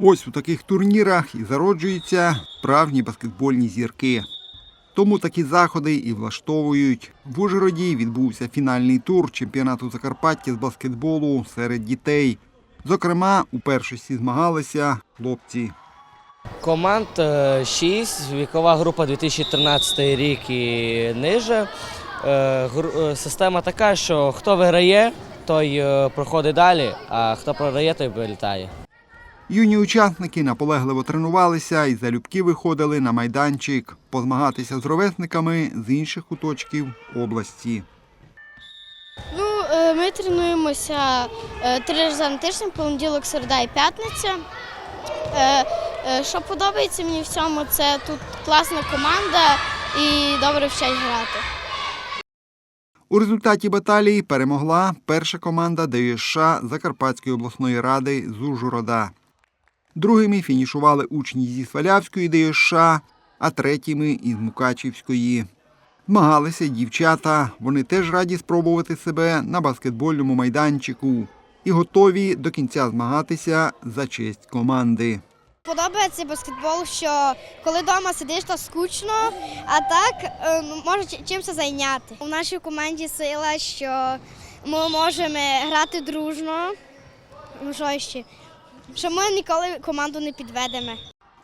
Ось у таких турнірах і зароджуються справжні баскетбольні зірки. Тому такі заходи і влаштовують. В Ужгороді відбувся фінальний тур чемпіонату Закарпаття з баскетболу серед дітей. Зокрема, у першості змагалися хлопці. Команд 6, вікова група 2013 рік і ниже. Е, е, Система така, що хто виграє, той е, проходить далі, а хто програє, той вилітає. Юні учасники наполегливо тренувалися і залюбки виходили на майданчик позмагатися з ровесниками з інших куточків області. Ну, е, ми тренуємося е, три рази на тиждень, понеділок, середа і п'ятниця. Е, Що подобається мені в цьому, це тут класна команда і добре вчать грати. У результаті баталії перемогла перша команда ДЮСШ Закарпатської обласної ради з Ужгорода. Другими фінішували учні зі Свалявської ДЮСШ, а третіми із Мукачівської. Змагалися дівчата. Вони теж раді спробувати себе на баскетбольному майданчику і готові до кінця змагатися за честь команди. Подобається баскетбол, що коли вдома сидиш, то скучно, а так е, може чимось зайняти. У нашій команді сила, що ми можемо грати дружно. Ну що ще? Що ми ніколи команду не підведемо.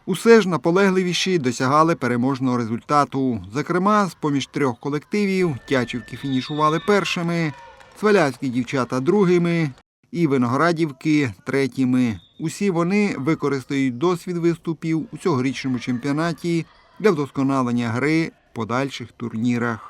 Усе ж наполегливіші досягали переможного результату. Зокрема, з поміж трьох колективів Тячівки фінішували першими, Свалявські дівчата другими і Виноградівки третіми. Усі вони використають досвід виступів у цьогорічному чемпіонаті для вдосконалення гри в подальших турнірах.